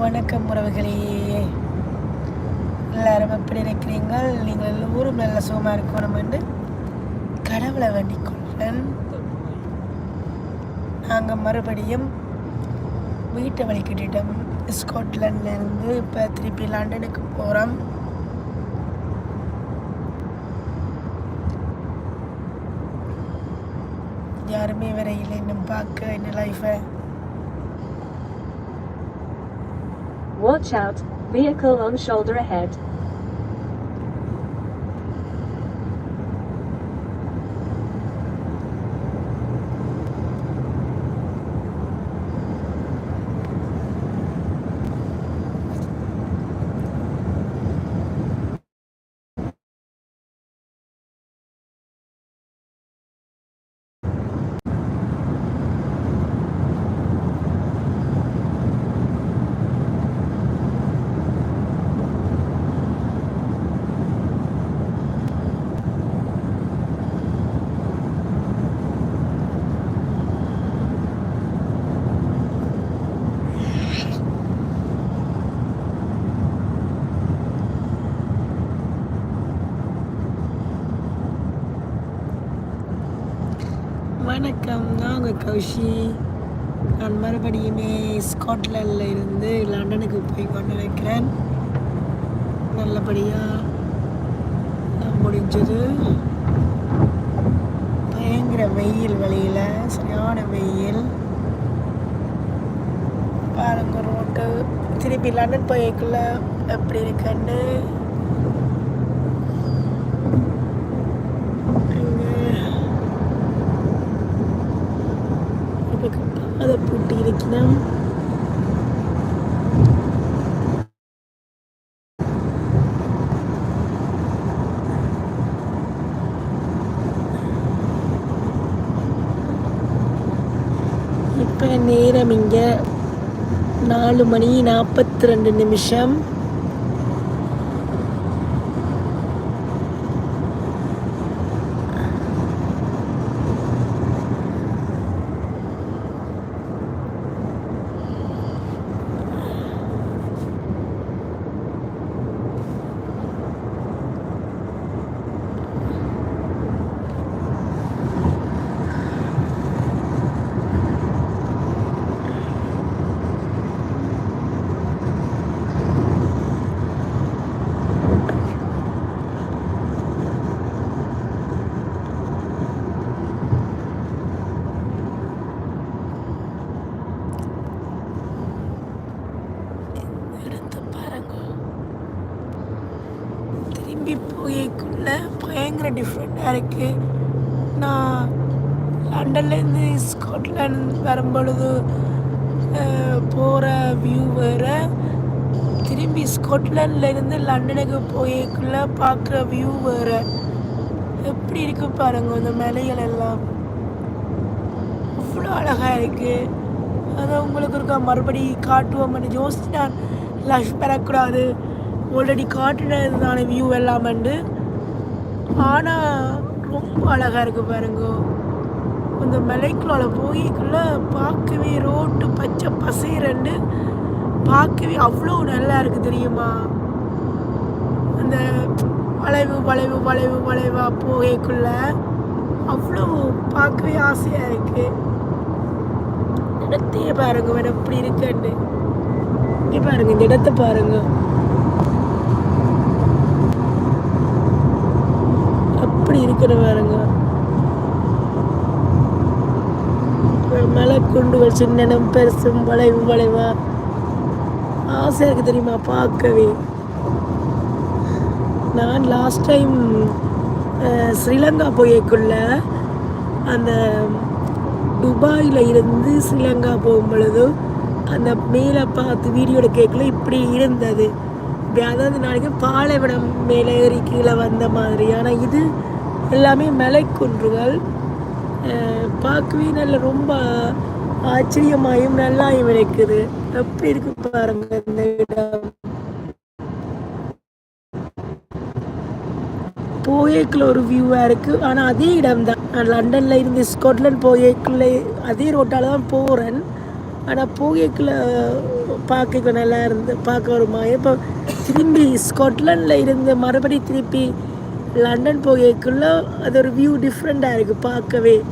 வணக்கம் உறவுகளே. எல்லாரும் எப்படி இருக்கிறீங்கள் நீங்கள் எல்லோரும் நல்ல சுகமாக இருக்கணும் என்று கடவுளை வேண்டிக் கொள்கிறேன். நாங்கள் மறுபடியும் வீட்டை வழிகிட்டோம் ஸ்காட்லாண்ட்லேருந்து இப்போ திருப்பி லண்டனுக்கு போகிறோம் யாருமே வரையில் இன்னும் பார்க்க என்ன லைஃபை Watch out, vehicle on shoulder ahead. வணக்கம். நான் உங்கள் கௌஷி. நான் மறுபடியுமே ஸ்காட்லாண்டில் இருந்து லண்டனுக்கு போய் கொண்டு வைக்கிறேன். நல்லபடியாக முடிஞ்சது. பயங்கர வெயில் வழியில் சரியான வெயில். பாருங்க ரோட்டு திருப்பி லண்டன் போய்க்குள்ள எப்படி இருக்குன்னு இங்க இப்போ அதை பூட்டி இப்போ நேரம் இங்கே நாலு மணி நாற்பத்தி ரெண்டு நிமிஷம் எடுத்து பாருங்க திரும்பி போய்க்குள்ள பயங்கர டிஃப்ரெண்ட்டாக இருக்குது நான் லண்டன்லேருந்து ஸ்காட்லாண்ட் வரும்பொழுது போகிற வியூ வேறு. திரும்பி ஸ்காட்லாண்ட்லேருந்து லண்டனுக்கு போயக்குள்ளே பார்க்குற வியூ வேறு. எப்படி இருக்கு பாருங்க இந்த மலைகள் எல்லாம். அவ்வளோ அழகாக இருக்குது அதை உங்களுக்கு இருக்கா? மறுபடி காட்டுவோம்னு யோசிச்சு நான் லஷ் பெறக்கூடாது. ஆல்ரெடி காட்டுனது தானே வியூ எல்லாமண்டு ஆனால் ரொம்ப அழகாக இருக்குது பாருங்க. அந்த மலைக்குள்ளால் போய்க்குள்ள பார்க்கவே ரோட்டு பச்சை பசைரண்டு பார்க்கவே அவ்வளோ நல்லா இருக்குது தெரியுமா? அந்த வளைவு வளைவு வளைவு வளைவாக போகைக்குள்ள அவ்வளோ பார்க்கவே ஆசையாக இருக்குது இடத்தையே பாருங்க வேற எப்படி இருக்குன்னு. இங்கே பாருங்க இந்த இடத்த பாருங்கள் இருக்கிற பாருங்க மலை குண்டுகள் சின்னனும் பெருசும் வளைவு வளைவா. ஆசை இருக்கு தெரியுமா பார்க்கவே? நான் லாஸ்ட் டைம் ஸ்ரீலங்கா போயக்குள்ள அந்த துபாயில் இருந்து ஸ்ரீலங்கா போகும் பொழுதும் அந்த மேலே பார்த்து வீடியோட கேட்கல இப்படி இருந்தது. இப்படி அதாவது நாளைக்கு பாலைவனம் மேலே ஏறி கீழே வந்த மாதிரி. ஆனால் இது எல்லாமே மலைக்குன்றுகள். அஹ் பார்க்கவே நல்ல ரொம்ப ஆச்சரியமாயும் நல்லாயும் இருக்குது. எப்படி இருக்கு பாருங்க இந்த இடம். போயேக்கில் ஒரு வியூவாக இருக்குது ஆனால் அதே இடம் தான் நான் லண்டனில் இருந்து ஸ்காட்லாண்ட் போயேக்கில் அதே ரோட்டால் தான் போகிறேன் ஆனால் போயேக்கில் பார்க்க நல்லா இருந்து பார்க்க வருமா இப்போ திரும்பி ஸ்காட்லாண்டில் இருந்து மறுபடி திருப்பி லண்டன் போகைக்குள்ள அது ஒரு வியூ டிஃப்ரெண்ட்டாக இருக்குது பார்க்கவே.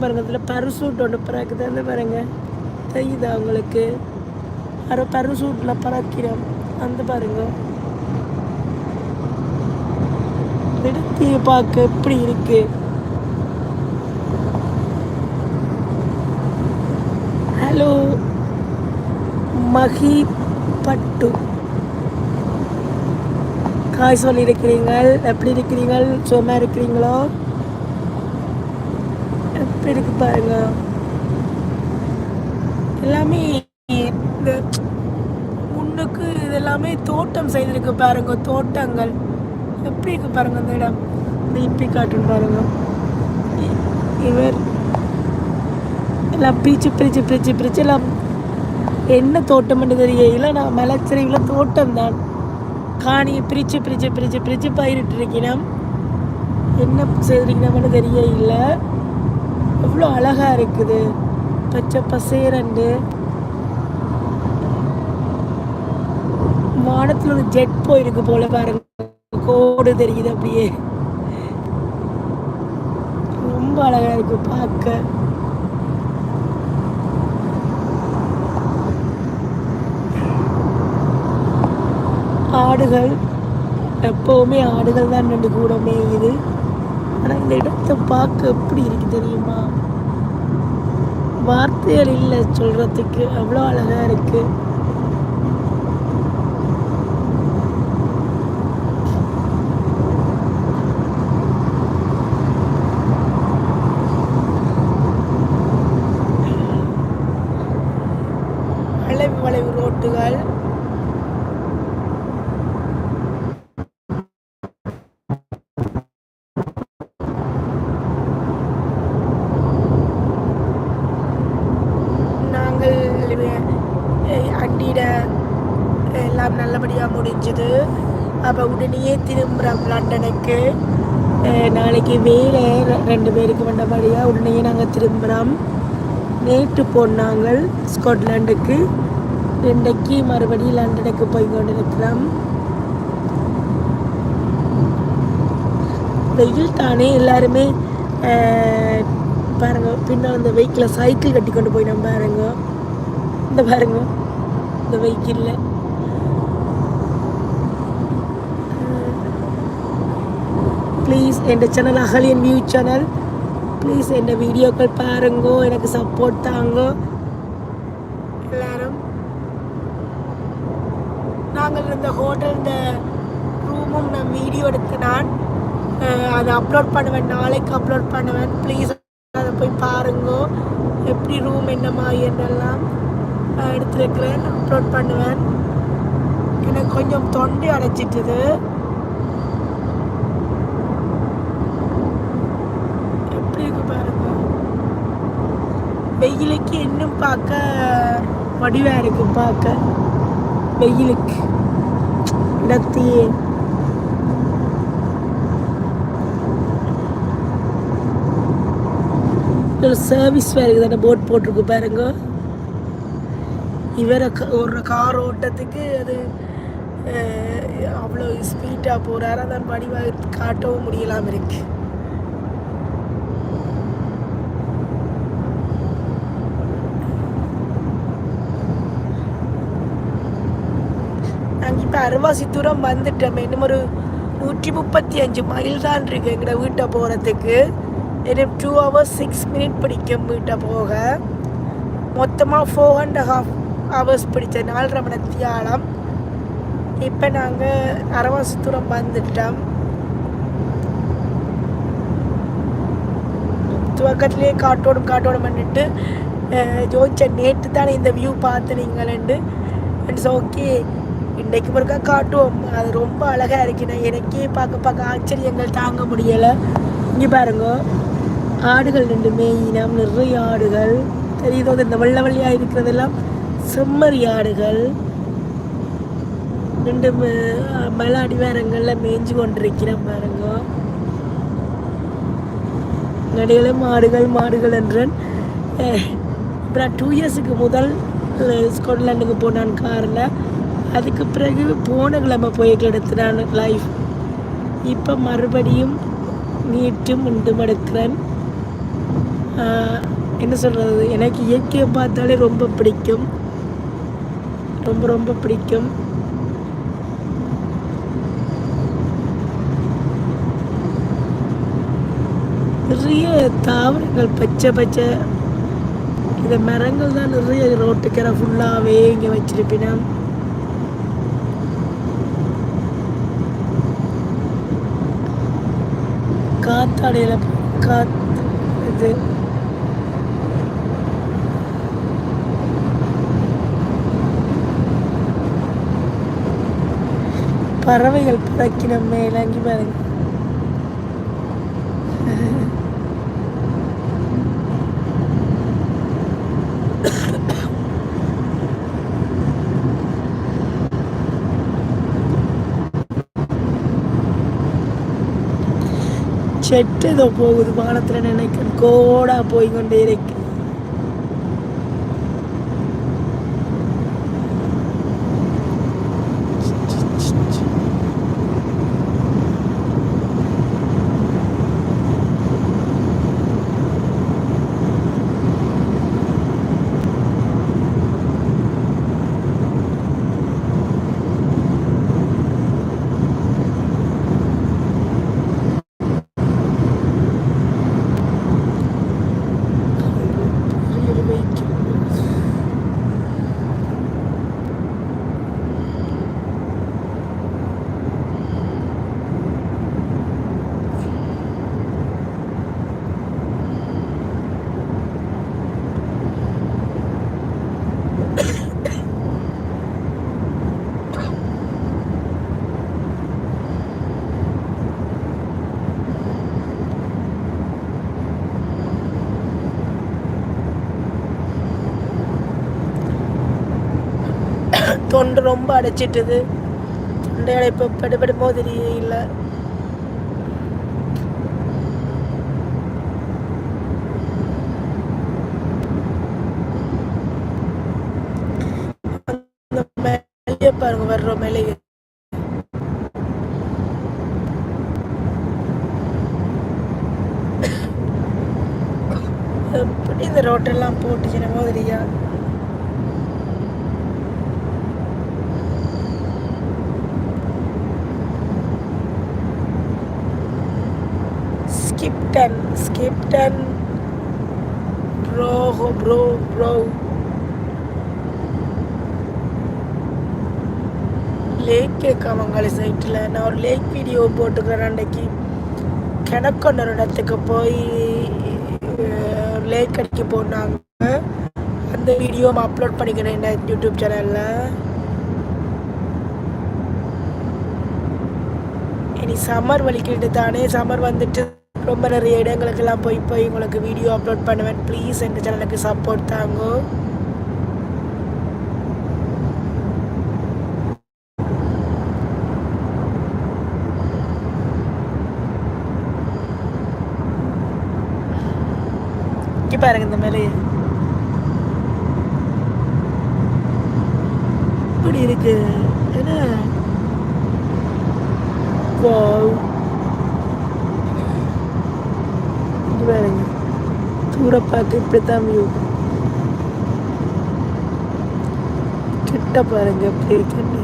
பாருங்க அதில் பரசூட் ஒன்று பறக்குது. அந்த பாருங்க தெரியுதா உங்களுக்கு? அரை பரசூட்டில் பறக்கிறோம். அந்த பாருங்க. நிறுத்தியை பார்க்க எப்படி இருக்கு? ஹலோ மஹி பட்டு ஹாய் சொல்லியிருக்கிறீங்கள் எப்படி இருக்கிறீங்கள்? சும்மா இருக்கிறீங்களோ? எப்படி இருக்கு பாருங்க. எல்லாமே இந்த முன்னுக்கு இதெல்லாமே தோட்டம் செய்திருக்கு பாருங்க தோட்டங்கள். எப்படி இருக்கு பாருங்க அந்த இடம்? நீப்பி காட்டுன்னு பாருங்க. இவர் எல்லாம் பிரிச்சு பிரிச்சு பிரிச்சு பிரிச்சு எல்லாம் என்ன தோட்டம்னு தெரியல நான் மலைச்சரிவில் தோட்டம் தான் காணியை பிரிச்சு பிரிச்சு பிரிச்சு பிரிச்சு பயிரிட்டு என்ன செய்திருக்கணும்னு தெரிய இல்லை எவ்வளோ அழகா இருக்குது. பச்சை பசேரண்டு வானத்தில் ஒரு ஜெட் போயிருக்கு போல பாருங்க. கோடு தெரியுது அப்படியே. ரொம்ப அழகா இருக்குது பார்க்க. ஆடுகள் எப்போவுமே ஆடுகள் தான் ரெண்டு கூட மேயுது ஆனால் இந்த இடத்தை பார்க்க எப்படி இருக்கு தெரியுமா? வார்த்தைகள் இல்லை சொல்கிறதுக்கு அவ்வளோ அழகாக இருக்குது வளைவு வளைவு ரோட்டுகள் நாங்கள் அஹ், அண்டிட எல்லாம் நல்லபடியாக முடிஞ்சுது அப்போ உடனேயே திரும்புகிறோம் லண்டனுக்கு நாளைக்கு வேலை ரெண்டு பேருக்கு வந்தபடியாக உடனே நாங்கள் திரும்புகிறோம் நேற்று போனாங்க ஸ்காட்லாண்டுக்கு. இன்றைக்கு மறுபடியும் லண்டனுக்கு போய் கொண்டிருக்கிறோம். வெயில் தானே எல்லாருமே பாருங்க பின்னால் இந்த வெஹிக்கில் சைக்கிள் கட்டி கொண்டு போய் நம்ம பாருங்க. இந்த பாருங்க இந்த வெஹிக்கிளில் എൻ്റെ என் சேனல் அகலியன் வியூ சேனல் ப்ளீஸ் என் வீடியோக்கள் பாருங்கோ எனக்கு சப்போர்ட் தாங்கோ எல்லாரும் நாங்கள் இருந்த ஹோட்டல் இந்த ரூமும் நான் வீடியோ எடுத்து நான் அதை அப்லோட் பண்ணுவேன் நாளைக்கு அப்லோட் பண்ணுவேன் ப்ளீஸ் அதை போய் பாருங்கோ எப்படி ரூம் என்ன என்னெல்லாம் எடுத்துருக்கிறேன் அப்லோட் பண்ணுவேன் எனக்கு கொஞ்சம் தொண்டை அடைச்சிட்டுது எப்படி இருக்கு பாருங்க வெயிலுக்கு இன்னும் பார்க்க வடிவாக இருக்கு பார்க்க. வெயிலுக்கு. இடத்தையே ஒரு சர்வீஸ் வேறு தானே போட் போட்டிருக்கு பாருங்க. இவரை க- ஒரு கார் ஓட்டத்துக்கு அது அவ்வளோ ஸ்பீடாக போகிறாரு அதான் வடிவாக காட்டவும் முடியலாம் இருக்குது நாங்கள் இப்போ அருவாசி தூரம் வந்துட்டோம். இன்னும் ஒரு நூற்றி முப்பத்தி அஞ்சு மைல் தான் இருக்கு எங்கட வீட்டை போகிறதுக்கு இன்னும் டூ ஹவர்ஸ் சிக்ஸ் மினிட் பிடிக்கும் வீட்டை போக. மொத்தமாக ஃபோர் அண்ட் ஹாஃப் ஹவர்ஸ் பிடிச்ச நாலரை மணி தியாலம் இப்போ நாங்கள் அரவாசி தூரம் வந்துட்டோம். துவக்கத்திலே காட்டோடும் காட்டோடும் பண்ணிட்டு ஜோதிச்ச நேற்று தானே இந்த வியூ பார்த்து நீங்களண்டு இட்ஸ் ஓகே இன்றைக்கு ஒருக்கா காட்டுவோம். அது ரொம்ப அழகாக இருக்கு எனக்கே பார்க்க பார்க்க ஆச்சரியங்கள் தாங்க முடியலை. இங்கே பாருங்க. ஆடுகள் ரெண்டு மேயினம் நிறைய ஆடுகள். தெரியுதோ? இந்த வெள்ளை வெள்ளையாக இருக்கிறதெல்லாம் செம்மறி ஆடுகள். ரெண்டு மல மலை அடிவாரங்களில் மேய்ஞ்சு கொண்டிருக்கிறேன் பாருங்க. நடையில மாடுகள் மாடுகள் என்றன். அஹ், இப்போ நான் டூ இயர்ஸுக்கு முதல் ஸ்காட்லாண்டுக்கு போனான் காரில். அதுக்கு பிறகு போன கிழமை போய் எடுத்துனான் லைஃப். இப்போ மறுபடியும் நீட்டும் உண்டும் எடுக்கிறேன். என்ன சொல்கிறது எனக்கு இயற்கையை பார்த்தாலே ரொம்ப பிடிக்கும். ரொம்ப ரொம்ப பிடிக்கும். நிறைய தாவரங்கள் பச்சை பச்சை. இந்த மரங்கள் தான் நிறைய ரோட்டுக்கரை ஃபுல்லாகவே இங்கே வச்சுருப்பினா. காத்தாடையில் காத்து இது. பறவைகள் பறக்கின மேலங்கி பாருங்கள் செட்டு ஏதோ போகுது வானத்தில் நினைக்கிறேன் கோடா போய் கொண்டே இருக்க. தொண்டை ரொம்ப அடைச்சிட்டுது. தொண்டை இப்போ படுபடி மோதிரி இல்லை பாருங்க வர்ற மேலேயே. எப்படி இந்த ரோட்டெல்லாம் போட்டுக்கிற மாதிரியா Skipton, Skipton, bro, bro, bro. Lakh இருக்காமங்காளி சைட்டில் நான் ஒரு லேக் வீடியோ போட்டுக்கிறேன் அன்றைக்கி கிணக்கொண்ட ஒரு இடத்துக்கு போய் லேக் அடிக்க போனாங்க. அந்த வீடியோ அப்லோட் பண்ணிக்கிறேன் என்ன யூடியூப் சேனலில் இனி சம்மர் வலிக்கிட்டு தானே சம்மர் வந்துட்டு ரொம்ப நிறைய இடங்களுக்கெல்லாம் போய் போய் உங்களுக்கு வீடியோ அப்லோட் பண்ணுவேன். ப்ளீஸ் எங்கள் சேனலுக்கு சப்போர்ட் தாங்கோ. பாருங்க இந்த மேலே இப்படி இருக்கு. என்ன? Wow. பாருங்க தூர பார்த்து இப்படித்தான் வியூ கிட்ட பாருங்க எப்படி இருக்குன்னு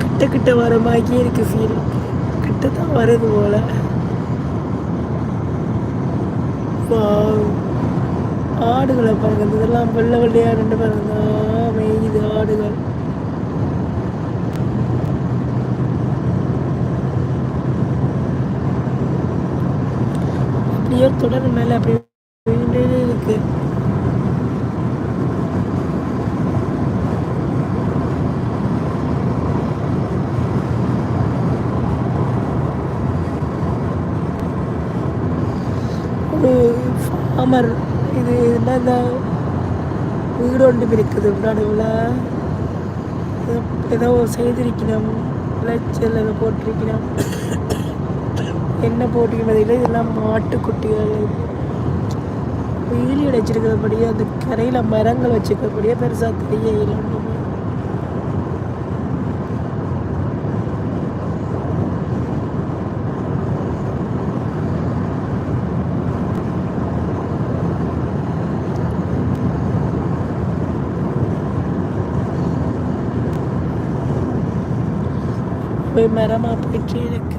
கிட்ட கிட்ட வர மாதிரியே இருக்கு ஃபீல் கிட்ட தான் வருது போல ஆடுகளை பாருங்க இதெல்லாம் வெள்ளை வெள்ளையா ரெண்டு பாருங்க ஆ, மேயுது ஆடுகள் அப்படியே தொடர் மேல அப்படி இருக்கு ஒரு இது என்ன இந்த வீடு ஒன்று இருக்குது நடுவில் ஏதோ செய்திருக்கணும். விளைச்சல் போட்டிருக்கிறோம் என்ன போட்டிருக்கிறது இல்லை இதெல்லாம் மாட்டுக்குட்டிகள். வெயில் அடைச்சிருக்கிறபடியே அந்த கரையில் மரங்கள் வச்சுருக்கிறபடியே பெருசாக தெரியல ஒன்றுமே போய் மரமாக போயிட்டு இருக்கு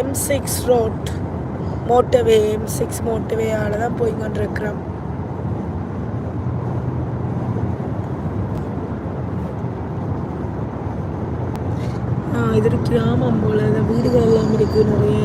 M six road motorway M six மோட்டவேயால் தான் போய் கொண்டிருக்கிறோம். இது ஒரு கிராமம் போல. வீடுகள் எல்லாம் இருக்கு நிறைய.